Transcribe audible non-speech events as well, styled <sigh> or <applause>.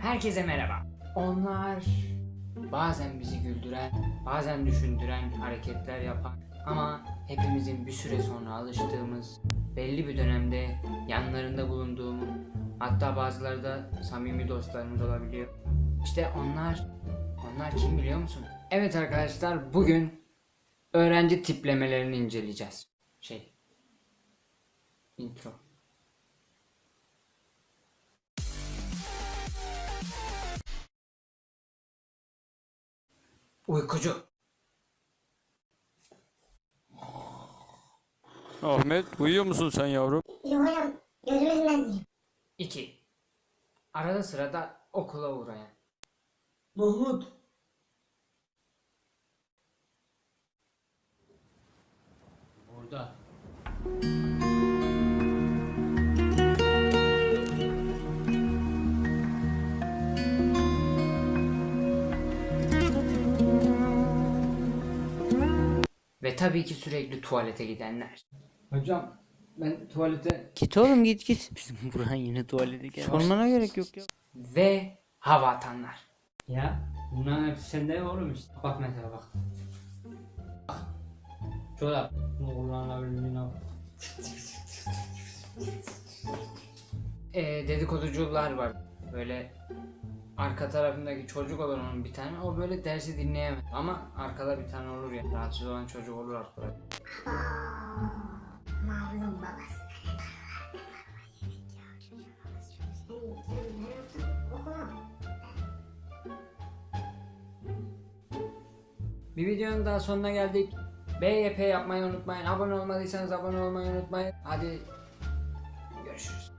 Herkese merhaba. Onlar bazen bizi güldüren, bazen düşündüren hareketler yapan ama hepimizin bir süre sonra alıştığımız, belli bir dönemde yanlarında bulunduğumuz, hatta bazıları da samimi dostlarımız olabiliyor. İşte onlar, onlar kim biliyor musun? Evet arkadaşlar bugün öğrenci tiplemelerini inceleyeceğiz. Şey, intro. Uykucu. Ahmet uyuyor musun sen yavrum? Yok hocam gözümüzün önünde. 2. Arada sırada okula uğrayan. Mahmut. Burada. Ve tabii ki sürekli tuvalete gidenler. Hocam ben tuvalete... Git oğlum git git. <laughs> Bizim Burhan yine tuvalete geldi. Sormana gerek yok ya. Ve hava atanlar. Ya bunların hepsi sende oğlum işte. Bak mesela bak. Bak. Çorap. Bunu kullanılabilir bak. e, dedikoducular var. Böyle arka tarafındaki çocuk olur onun bir tane. O böyle dersi dinleyemez. Ama arkada bir tane olur ya. Rahatsız olan çocuk olur arkada. Marlon babası. Bir videonun daha sonuna geldik. BYP yapmayı unutmayın. Abone olmadıysanız abone olmayı unutmayın. Hadi görüşürüz.